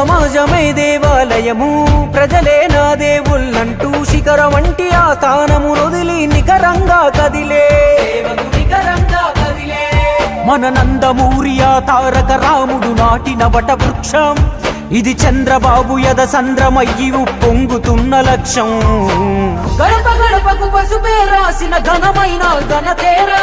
సమాజమే దేవాలయము. ప్రజలే నా దేవుళ్ళంటూ శిఖరం వంటి ఆ స్థానము కదిలే. నికరంగా కదిలే. మన నందమూరి ఆ తారక రాముడు నాటిన వట వృక్షం ఇది చంద్రబాబు యద సంద్రమయ్యి పొంగుతున్న లక్ష్యం. గడప గడపకు పసుపే రాసిన ఘనమైన ఘనతేరా.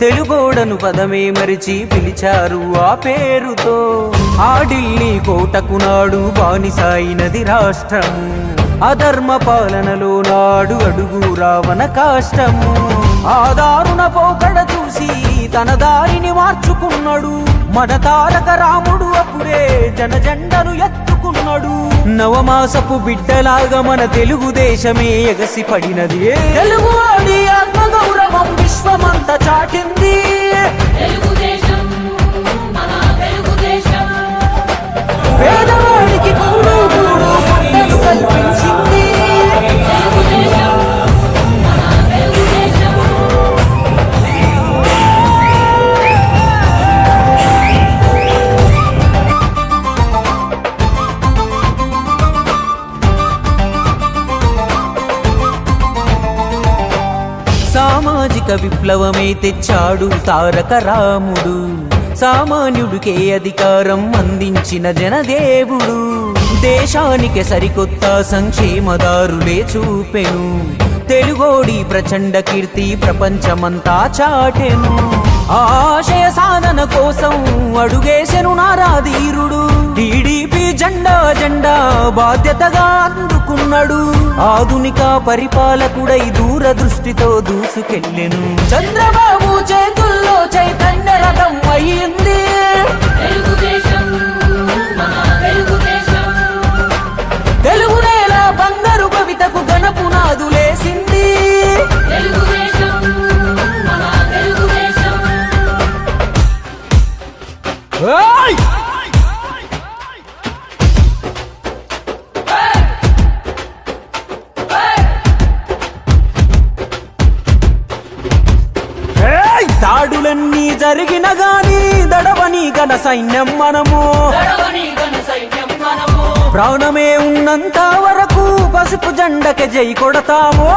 తెలుగోడను పదమే మరిచి పిలిచారు ఆ పేరుతో. ఆ ఢిల్లీ కోటకు నాడు బానిసాయినది రాష్ట్రం అధర్మ పాలనలో నాడు అడుగు రావణ కాష్టము. ఆ దారుణ పోకడ చూసి తన దారిని మార్చుకున్నాడు. మన తారక రాముడు అప్పుడే జనజెండను ఎత్తుకున్నాడు. నవమాసపు బిడ్డలాగా మన తెలుగుదేశమే ఎగసి పడినది తెలుగువాడి సామాజిక విప్లవమే తెచ్చాడు తారక రాముడు. సామాన్యుడికే అధికారం అందించిన జనదేవుడు. దేశానికి సరికొత్త సంక్షేమదారులే చూపెను. తెలుగోడి ప్రచండ కీర్తి ప్రపంచమంతా చాటెను. ఆశయ సాధన కోసం అడుగేసెను నారాధీరుడు. టీడీపీ జెండా జెండా బాధ్యతగా నడు ఆధునిక పరిపాలకుడై దూరదృష్టితో దూసుకెళ్ళెను. చంద్రబాబు చేతుల్లో చైతన్య రథం అయ్యింది. దాడులన్నీ జరిగిన గాని దడవని గన సైన్యం మనము. ప్రాణమే ఉన్నంత వరకు పసుపు జెండకి జై కొడతాము.